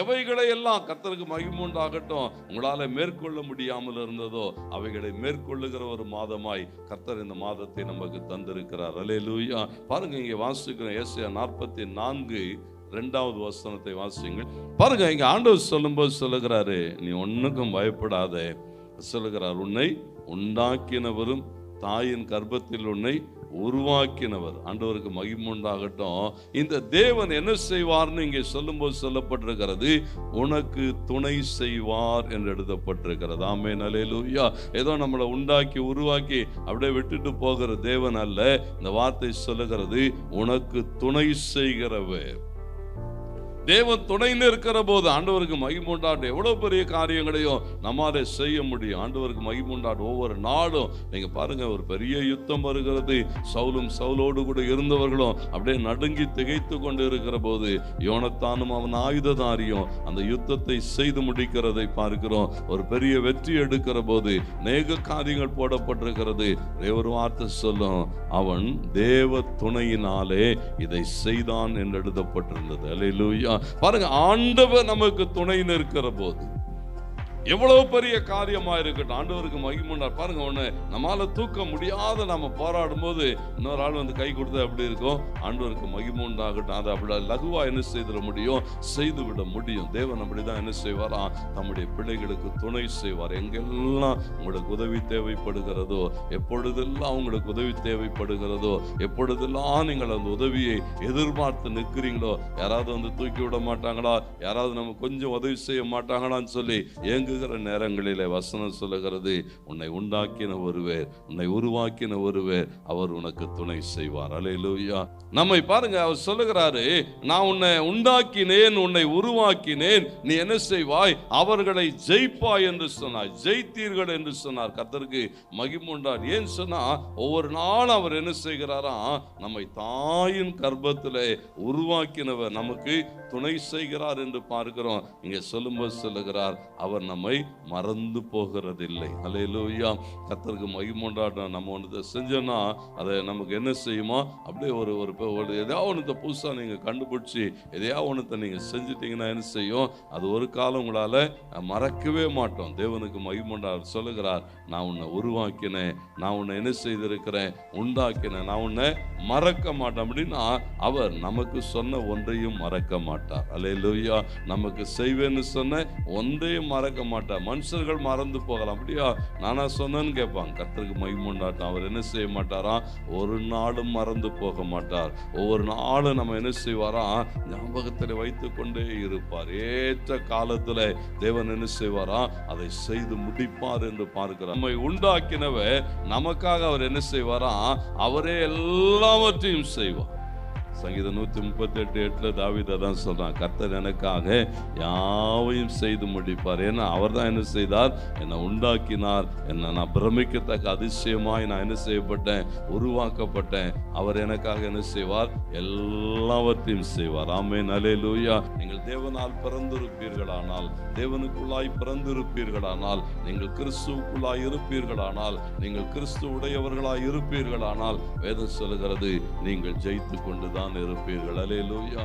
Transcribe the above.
எவைகளை எல்லாம் கர்த்தருக்கு மகிமுண்டாகட்டும் உங்களால் மேற்கொள்ள முடியாமல் இருந்ததோ அவைகளை மேற்கொள்ளுகிற ஒரு மாதமாய் கர்த்தர் இந்த மாதத்தை நமக்கு தந்திருக்கிறார். அலே லூயா பாருங்க இங்கே வாசிக்கிறோம் ஏசியா நாற்பத்தி நான்கு ரெண்டாவது வசனத்தை வாசிங்கள் பாருங்க இங்க ஆண்டவர் சொல்லும்போது சொல்லுகிறாரு நீ ஒண்ணுக்கும் பயப்படாத. சொல்லுகிறார் உன்னை உண்டாக்கினவரும் தாயின் கர்ப்பத்தில் உன்னை உருவாக்கினவர். ஆண்டவருக்கு மகிமுண்டாகட்டும் இந்த தேவன் என்ன செய்வார்னு இங்கே சொல்லும்போது சொல்லப்பட்டிருக்கிறது உனக்கு துணை செய்வார் என்று எழுதப்பட்டிருக்கிறது. ஆமே நலையிலூயா ஏதோ நம்மளை உண்டாக்கி உருவாக்கி அப்படியே விட்டுட்டு போகிற தேவன் அல்ல. இந்த வார்த்தை சொல்லுகிறது உனக்கு துணை செய்கிறவர். தேவன் துணைன்னு இருக்கிற போது ஆண்டவருக்கு மகிமுண்டாட்டு எவ்வளோ பெரிய காரியங்களையும் நம்மாலே செய்ய முடியும். ஆண்டவருக்கு மகிமுண்டாட்டு ஒவ்வொரு நாளும். நீங்கள் பாருங்க ஒரு பெரிய யுத்தம் வருகிறது. சவுலும் சவுலோடு கூட இருந்தவர்களும் அப்படியே நடுங்கி திகைத்து கொண்டு இருக்கிற போது யோனத்தானும் அவன் ஆயுததாரியும் அந்த யுத்தத்தை செய்து முடிக்கிறதை பார்க்கிறோம். ஒரு பெரிய வெற்றி எடுக்கிற போது நேக காரியங்கள் போடப்பட்டிருக்கிறது. ஒரே ஒரு வார்த்தை சொல்லும் அவன் தேவ துணையினாலே இதை செய்தான் என்று எழுதப்பட்டிருந்தது. அலையிலூயா பாருங்க ஆண்டவர் நமக்கு துணை நிற்கிற போது எவ்வளவு பெரிய காரியமா இருக்கட்டும். ஆண்டவருக்கு மகிமுண்டார் பாருங்க ஒண்ணு நம்மால தூக்க முடியாத நம்ம போராடும் போது இன்னொரு ஆள் வந்து கை கொடுத்தா எப்படி இருக்கும்? ஆண்டவருக்கு மகிமுண்டாகட்டும் அதை அப்படி லகுவா என்ன செய்திட முடியும்? செய்து விட முடியும். தேவன் அப்படிதான் என்ன செய்வாரா? தம்முடைய பிள்ளைகளுக்கு துணை செய்வார். எங்கெல்லாம் உங்களுக்கு உதவி தேவைப்படுகிறதோ எப்பொழுதெல்லாம் உங்களுக்கு உதவி தேவைப்படுகிறதோ எப்பொழுதெல்லாம் நீங்கள் அந்த உதவியை எதிர்பார்த்து நிற்கிறீங்களோ யாராவது வந்து தூக்கி விட மாட்டாங்களா? யாராவது நம்ம கொஞ்சம் உதவி செய்ய மாட்டாங்களான்னு சொல்லி ஏங்குகிற நேரங்களிலே வசனம் சொல்லுகிறது உன்னை உண்டாக்கின ஒருவர் உன்னை உருவாக்கின ஒருவர் அவர் உனக்கு துணை செய்வார். அலையிலூயா நம்மை பாருங்க அவர் சொல்லுகிறாரு நான் உன்னை உண்டாக்கினேன் உன்னை உருவாக்கினேன் நீ என்ன செய்வாய்? அவர்களை ஜெயிப்பாய் என்று சொன்னார். ஜெயித்தீர்கள் என்று சொன்னார். கர்த்தருக்கு மகிமுண்டார் ஏன் சொன்னா ஒவ்வொரு நாளும் அவர் என்ன செய்கிறாரா? நம்மை தாயின் கர்ப்பத்தில் உருவாக்கினவர். நமக்கு துணை செய்கிறார் என்று பார்க்கிறோம். இங்கே சொல்லும்போது சொல்லுகிறார் அவர் நம்மை மறந்து போகிறதில்லை. அலையிலூயா கத்தருக்கு மகிமுண்டாட்டம் நம்ம ஒன்று செஞ்சோன்னா அதை நமக்கு என்ன செய்யுமா அப்படியே ஒரு ஒரு ஒரு எதையாவது ஒன்றத்தை புதுசாக நீங்கள் கண்டுபிடிச்சி எதையாவது ஒன்றத்தை நீங்கள் செஞ்சிட்டீங்கன்னா என்ன செய்யும்? அது ஒரு காலம் உங்களால் மறக்கவே மாட்டோம். தேவனுக்கு மகிமுண்டார் சொல்லுகிறார் நான் உன்னை உருவாக்கினேன் நான் உன்னை என்ன செய்திருக்கிறேன் உண்டாக்கினேன் நான் உன்னை மறக்க மாட்டேன் அப்படின்னா அவர் நமக்கு சொன்ன ஒன்றையும் மறக்க மாட்டார். அல்லேலூயா. நமக்கு செய்வேன்னு சொன்ன ஒன்றையும் மறக்க மாட்டார். மனுஷர்கள் மறந்து போகலாம். அப்படியா? நானா சொன்னேன்னு கேட்பாங்க. கத்தருக்கு மகிமுண்டாட்டம் அவர் என்ன செய்ய மாட்டாராம் ஒரு நாளும் மறந்து போக மாட்டார். ஒவ்வொரு நாளும் நம்ம என்ன செய்வாரா? ஞாபகத்தில் வைத்து கொண்டே இருப்பார். ஏற்ற காலத்தில் தேவன் என்ன செய்வாரா? அதை செய்து முடிப்பார் என்று பார்க்கிறார். நம்மை உண்டாக்கினவர் நமக்காக அவர் என்ன செய்வாரா? அவரே எல்லாவற்றையும் செய்வார். சங்கீதம் நூற்றி முப்பத்தி எட்டு எட்டுல தான் சொல்கிறான் கர்த்தர் எனக்காக யாவையும் செய்து முடிப்பார். ஏன்னா அவர் தான் என்ன செய்தார்? என்னை உண்டாக்கினார். என்ன நான் பிரமிக்கத்தக்க அதிசயமாய் நான் என்ன செய்யப்பட்டேன்? உருவாக்கப்பட்டேன். அவர் எனக்காக என்ன செய்வார்? எல்லாவற்றையும் செய்வார். ஆமே நலே லூயா நீங்கள் தேவனால் பிறந்திருப்பீர்களானால் தேவனுக்குள்ளாய் பிறந்திருப்பீர்களானால் நீங்கள் கிறிஸ்துவுக்குள்ளாய் இருப்பீர்களானால் நீங்கள் கிறிஸ்து உடையவர்களாய் இருப்பீர்களானால் வேதம் சொல்கிறது நீங்கள் ஜெயித்து கொண்டுதான் இருப்பீர்கள் அலே லூயா